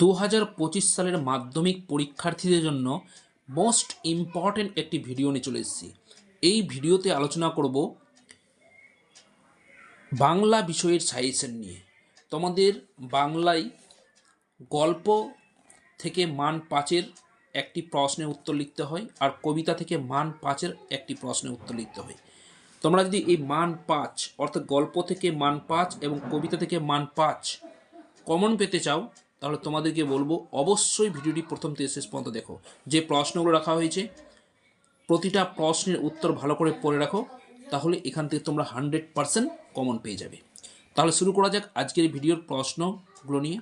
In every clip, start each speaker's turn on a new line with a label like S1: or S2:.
S1: দু হাজার পঁচিশ সালের মাধ্যমিক পরীক্ষার্থীদের জন্য মোস্ট ইম্পর্ট্যান্ট একটি ভিডিও নিয়ে চলে এসেছি। এই ভিডিওতে আলোচনা করব বাংলা বিষয়ের সাজেশন নিয়ে। তোমাদের বাংলায় গল্প থেকে মান পাঁচের একটি প্রশ্নের উত্তর লিখতে হয় আর কবিতা থেকে মান পাঁচের একটি প্রশ্নের উত্তর লিখতে হয়। তোমরা যদি এই মান পাঁচ অর্থাৎ গল্প থেকে মান পাঁচ এবং কবিতা থেকে মান পাঁচ কমন পেতে চাও, তাহলে তোমাদেরকে বলব অবশ্যই ভিডিওটি প্রথম থেকে শেষ পর্যন্ত দেখো। যে প্রশ্নগুলো রাখা হয়েছে, প্রতিটা প্রশ্নের উত্তর ভালো করে পড়ে রাখো, তাহলে এখান থেকে তোমরা হান্ড্রেড পারসেন্ট কমন পেয়ে যাবে। তাহলে শুরু করা যাক আজকের ভিডিওর প্রশ্নগুলো নিয়ে।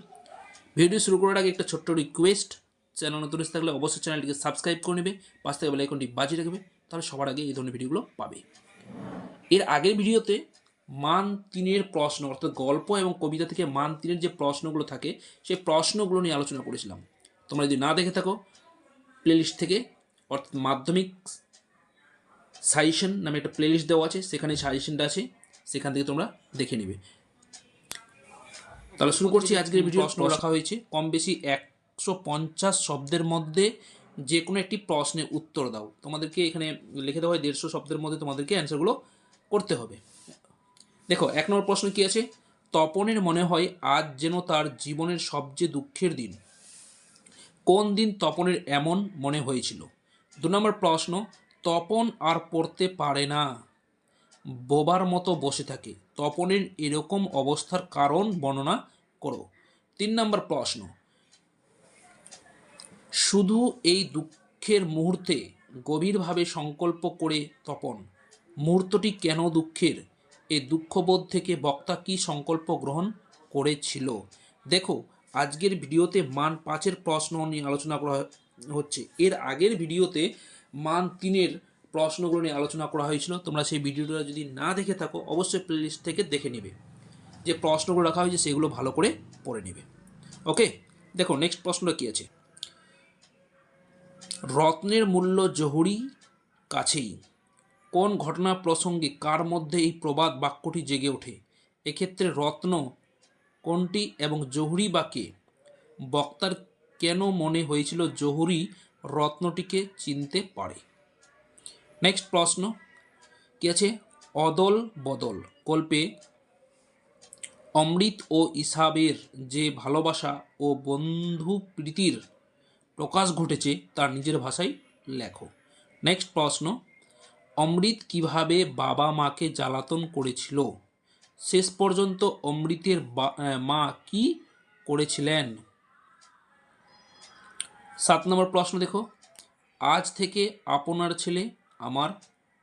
S1: ভিডিও শুরু করার আগে একটা ছোট্ট রিকোয়েস্ট চ্যানেল নতুন থাকলে অবশ্যই চ্যানেলটিকে সাবস্ক্রাইব করে নেবে, পাশ থেকে বেলাইকনটি বাজিয়ে রাখবে, তাহলে সবার আগে এই ধরনের ভিডিওগুলো পাবে। এর আগের ভিডিওতে মান তিনের প্রশ্ন অর্থাৎ গল্প এবং কবিতা থেকে মান তিনের যে প্রশ্নগুলো থাকে সেই প্রশ্নগুলো নিয়ে আলোচনা করেছিলাম। তোমরা যদি না দেখে থাকো প্লেলিস্ট থেকে অর্থাৎ মাধ্যমিক সাজেশন নামে একটা প্লেলিস্ট দেওয়া আছে সেখানে সাজেশনটা আছে সেখান থেকে তোমরা দেখে নিবে। তাহলে শুরু করছি আজকের ভিডিও প্রশ্ন রাখা হয়েছে। কম বেশি একশো পঞ্চাশ শব্দের মধ্যে যে কোনো একটি প্রশ্নের উত্তর দাও। তোমাদেরকে এখানে লিখে দেওয়া হয় দেড়শো শব্দের মধ্যে তোমাদেরকে অ্যান্সারগুলো করতে হবে। দেখো, এক নম্বর প্রশ্ন কি আছে? তপনের মনে হয় আজ যেন তার জীবনের সবচেয়ে দুঃখের দিন। কোন দিন তপনের এমন মনে হয়েছিল? দু নম্বর প্রশ্ন, তপন আর পড়তে পারে না। বোবার মতো বসে থাকে। তপনের এরকম অবস্থার কারণ বর্ণনা করো। তিন নম্বর প্রশ্ন, শুধু এই দুঃখের মুহূর্তে গভীরভাবে সংকল্প করে তপন, মুহূর্তটি কেন দুঃখের? এই দুঃখবোধ থেকে বক্তা কি সংকল্প গ্রহণ করেছিল? দেখো, আজকের ভিডিওতে মান পাঁচের প্রশ্ন নিয়ে আলোচনা করা হচ্ছে। এর আগের ভিডিওতে মান তিনের প্রশ্নগুলো নিয়ে আলোচনা করা হয়েছিল। তোমরা সেই ভিডিওটা যদি না দেখে থাকো, অবশ্যই প্লেলিস্ট থেকে দেখে নেবে। যে প্রশ্নগুলো রাখা হয়েছে, সেগুলো ভালো করে পড়ে নেবে। ওকে? দেখো নেক্সট প্রশ্নটা কী আছে? রত্নের মূল্য জহুরি কাছেই। কোন ঘটনা প্রসঙ্গে কার মধ্যে এই প্রবাদ বাক্যটি জেগে ওঠে? এক্ষেত্রে রত্ন কোনটি এবং জহুরি বা কে? বক্তার কেন মনে হয়েছিল জহুরি রত্নটিকে চিনতে পারে? নেক্সট প্রশ্ন। কি আছে? অদল বদল। কল্পে অমৃত ও ইসাবের যে ভালোবাসা ও বন্ধু প্রীতির প্রকাশ ঘটেছে তার নিজের ভাষায় লেখো। নেক্সট প্রশ্ন। অমৃত কীভাবে বাবা মাকে জ্বালাতন করেছিল? শেষ পর্যন্ত অমৃতের মা কি করেছিলেন? সাত নম্বর প্রশ্ন দেখো। আজ থেকে আপনার ছেলে আমার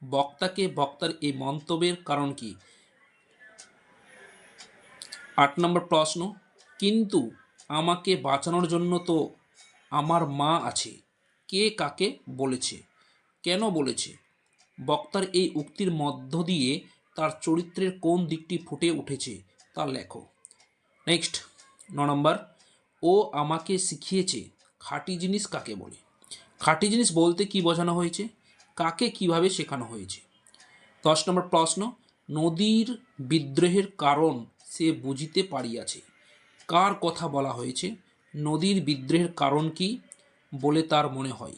S1: বক্তাকে বক্তার এই মন্তব্যের কারণ কি? আট নম্বর প্রশ্ন। কিন্তু আমাকে বাঁচানোর জন্য তো আমার মা আছে। কে কাকে বলেছে? কেন বলেছে? বক্তার এই উক্তির মধ্য দিয়ে তার চরিত্রের কোন দিকটি ফুটে উঠেছে তা লেখো। নেক্সট, ন নম্বর, ও আমাকে শিখিয়েছে খাঁটি জিনিস কাকে বলে। খাঁটি জিনিস বলতে কি বোঝানো হয়েছে? কাকে কীভাবে শেখানো হয়েছে? দশ নম্বর প্রশ্ন, নদীর বিদ্রোহের কারণ সে বুঝিতে পারিয়াছে। কার কথা বলা হয়েছে? নদীর বিদ্রোহের কারণ কি বলে তার মনে হয়?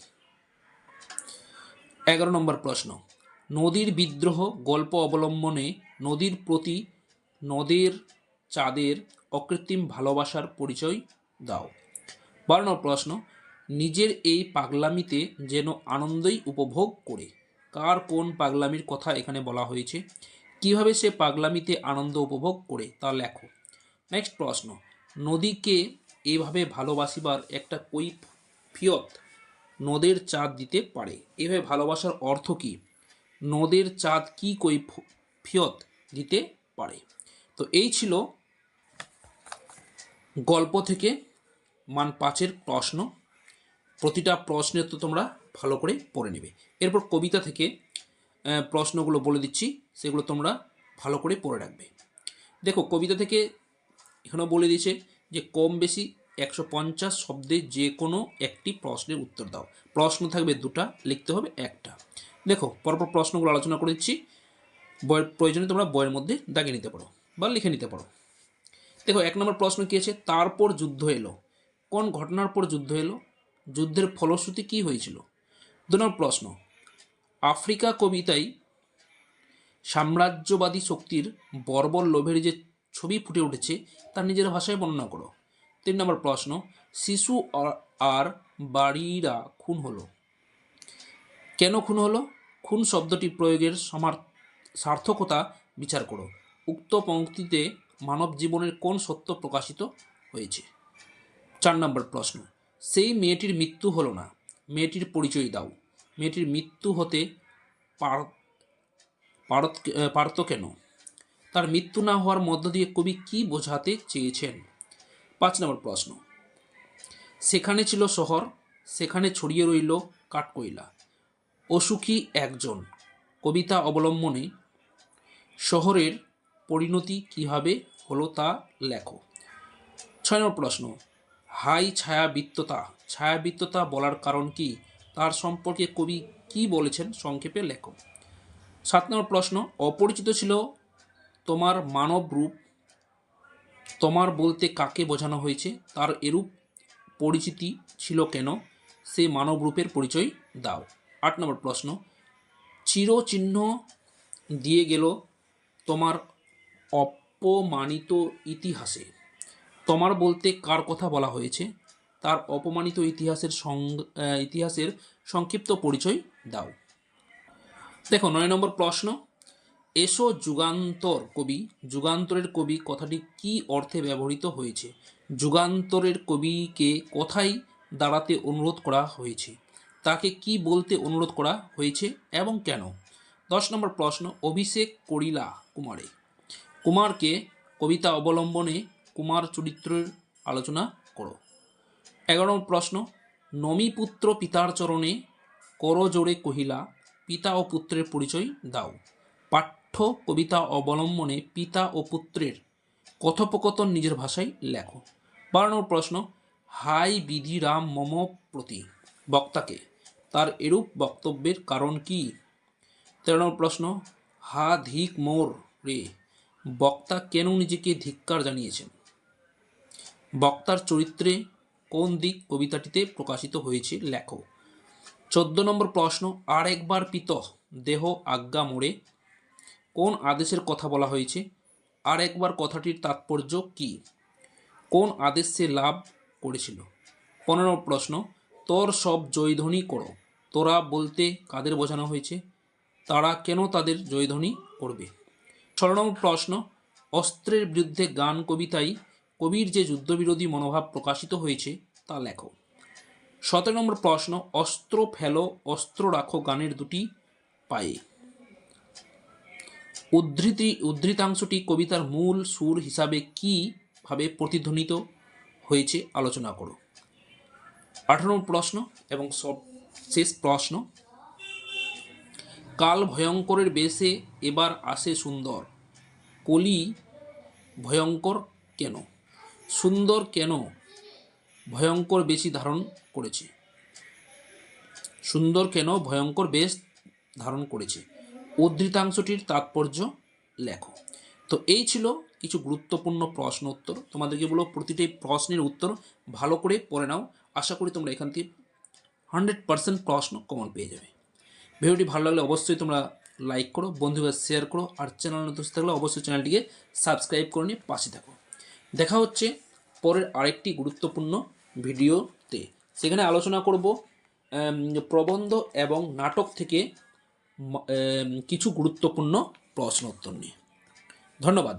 S1: এগারো নম্বর প্রশ্ন নদীর বিদ্রোহ গল্প অবলম্বনে নদীর প্রতি নদের চাঁদের অকৃত্রিম ভালোবাসার পরিচয় দাও। বারো নম্বর প্রশ্ন, নিজের এই পাগলামিতে যেন আনন্দই উপভোগ করে, কার কোন পাগলামির কথা এখানে বলা হয়েছে? কীভাবে সে পাগলামিতে আনন্দ উপভোগ করে, তা লেখো। নেক্সট প্রশ্ন, নদীকে এভাবে ভালোবাসিবার একটা কৈফিয়ত নদের চাঁদ দিতে পারে। এভাবে ভালোবাসার অর্থ কি? নদের চাঁদ কি কৈফিয়ত দিতে পারে? তো এই ছিল গল্প থেকে মান পাঁচের প্রশ্ন। প্রতিটা প্রশ্নের তো তোমরা ভালো করে পড়ে নেবে। এরপর কবিতা থেকে প্রশ্নগুলো বলে দিচ্ছি, সেগুলো তোমরা ভালো করে পড়ে রাখবে। দেখো, কবিতা থেকে এখানেও বলে দিয়েছে যে, কম বেশি একশো পঞ্চাশ শব্দে যে কোনো একটি প্রশ্নের উত্তর দাও। প্রশ্ন থাকবে দুটা, লিখতে হবে একটা। দেখো, পরপর প্রশ্নগুলো আলোচনা করে দিচ্ছি। বইয়ের প্রয়োজনে তোমরা বইয়ের মধ্যে দাগিয়ে নিতে পারো বা লিখে নিতে পারো। দেখো, এক নম্বর প্রশ্ন কী আছে? তারপর যুদ্ধ এলো। কোন ঘটনার পর যুদ্ধ এলো? যুদ্ধের ফলশ্রুতি কী হয়েছিল? দু নম্বর প্রশ্ন, আফ্রিকা কবিতায় সাম্রাজ্যবাদী শক্তির বর্বর লোভের যে ছবি ফুটে উঠেছে তার নিজের ভাষায় বর্ণনা করো। তিন নম্বর প্রশ্ন, শিশু আর বাড়িরা খুন হলো। কেন খুন হলো? খুন শব্দটি প্রয়োগের সমার, সার্থকতা বিচার করো। উক্ত পঙ্ক্তিতে মানব জীবনের কোন সত্য প্রকাশিত হয়েছে? চার নম্বর প্রশ্ন। সেই মেয়েটির মৃত্যু হলো না। মেয়েটির পরিচয় দাও। মেয়েটির মৃত্যু হতে পারত পারত কেন? তার মৃত্যু না হওয়ার মধ্য দিয়ে কবি কি বোঝাতে চেয়েছেন? পাঁচ নম্বর প্রশ্ন। সেখানে ছিল শহর, সেখানে ছড়িয়ে রইল কাঠকয়লা। অসুখী একজন? কবিতা অবলম্বনে শহরের পরিণতি কীভাবে হলো তা লেখো। ছয় নম্বর প্রশ্ন, হাই ছায়াবৃত্ততা ছায়াবৃত্ততা বলার কারণ কি? তার সম্পর্কে কবি কি বলেছেন সংক্ষেপে লেখো। সাত নম্বর প্রশ্ন, অপরিচিত ছিল তোমার মানব রূপ? তোমার বলতে কাকে বোঝানো হয়েছে? তার এরূপ পরিচিতি ছিল কেন? সে মানব রূপের পরিচয় দাও। আট নম্বর প্রশ্ন, চিরচিহ্ন দিয়ে গেল তোমার অপমানিত ইতিহাসে। তোমার বলতে কার কথা বলা হয়েছে? তার অপমানিত ইতিহাসের সং ইতিহাসের সংক্ষিপ্ত পরিচয় দাও। দেখো, নয় নম্বর প্রশ্ন, এসো যুগান্তর কবি, যুগান্তরের কবি কথাটি কি অর্থে ব্যবহৃত হয়েছে? যুগান্তরের কবিকে কোথায় দাঁড়াতে অনুরোধ করা হয়েছে? তাকে কি বলতে অনুরোধ করা হয়েছে এবং কেন? দশ নম্বর প্রশ্ন, অভিষেক করিলা কুমারে। কুমারকে কবিতা অবলম্বনে কুমার চরিত্রের আলোচনা করো। এগারো নম্বর প্রশ্ন নমিপুত্র পিতার চরণে করজোড়ে কহিলা, পিতা ও পুত্রের পরিচয় দাও। পাঠ্য কবিতা অবলম্বনে পিতা ও পুত্রের কথোপকথন নিজের ভাষায় লেখো। বারো নম্বর প্রশ্ন, হাই বিধি রাম মম প্রতি, বক্তাকে তার এরূপ বক্তব্যের কারণ কি? তেরো নম্বর প্রশ্ন, হা ধিক মোর রে, বক্তা কেন নিজেকে ধিক্কার জানিয়েছেন? বক্তার চরিত্রে কোন দিক কবিতাটিতে প্রকাশিত হয়েছে লেখো। চোদ্দ নম্বর প্রশ্ন আর একবার পিত দেহ আজ্ঞা মোড়ে, কোন আদেশের কথা বলা হয়েছে? আর একবার কথাটির তাৎপর্য কি? কোন আদেশ লাভ করেছিল? পনেরো প্রশ্ন, তোর সব জয়ধ্বনি করো তোরা বলতে কাদের বোঝানো হয়েছে? তারা কেন তাদের জয়ধ্বনি করবে? ষোলো নম্বর প্রশ্ন। অস্ত্রের বিরুদ্ধে গান কবিতায় কবির যে যুদ্ধবিরোধী মনোভাব প্রকাশিত হয়েছে, তা লেখো। সতেরো নম্বর প্রশ্ন। অস্ত্র ফেলো, অস্ত্র রাখো গানের দুটি পায়ে। উদ্ধৃতি, উদ্ধৃতাংশটি কবিতার মূল সুর হিসাবে কীভাবে প্রতিধ্বনিত হয়েছে, আলোচনা করো। আঠারো নম্বর প্রশ্ন এবং সব শেষ প্রশ্ন। কাল ভয়ঙ্করের বেশে এবার আসে সুন্দর। কলি, ভয়ঙ্কর কেন? সুন্দর কেন ভয়ঙ্কর বেশি ধারণ করেছে? সুন্দর কেন ভয়ঙ্কর বেশ ধারণ করেছে? উদ্ধৃতাংশটির তাৎপর্য লেখো। তো এই ছিল কিছু গুরুত্বপূর্ণ প্রশ্ন উত্তর তোমাদেরকে বলো প্রতিটি প্রশ্নের উত্তর ভালো করে পড়ে নাও। আশা করি তোমরা এখান থেকে হান্ড্রেড পার্সেন্ট প্রশ্ন কমন পেয়ে যাবে ভিডিওটি ভালো লাগলে অবশ্যই তোমরা লাইক করো, বন্ধুদের শেয়ার করো, আর চ্যানেল নতুন থাকলে অবশ্যই চ্যানেলটিকে সাবস্ক্রাইব করে নিয়ে পাশে থাকো। দেখা হচ্ছে পরের আরেকটি গুরুত্বপূর্ণ ভিডিওতে। সেখানে আলোচনা করব প্রবন্ধ এবং নাটক থেকে কিছু গুরুত্বপূর্ণ প্রশ্ন উত্তর নিয়ে। ধন্যবাদ।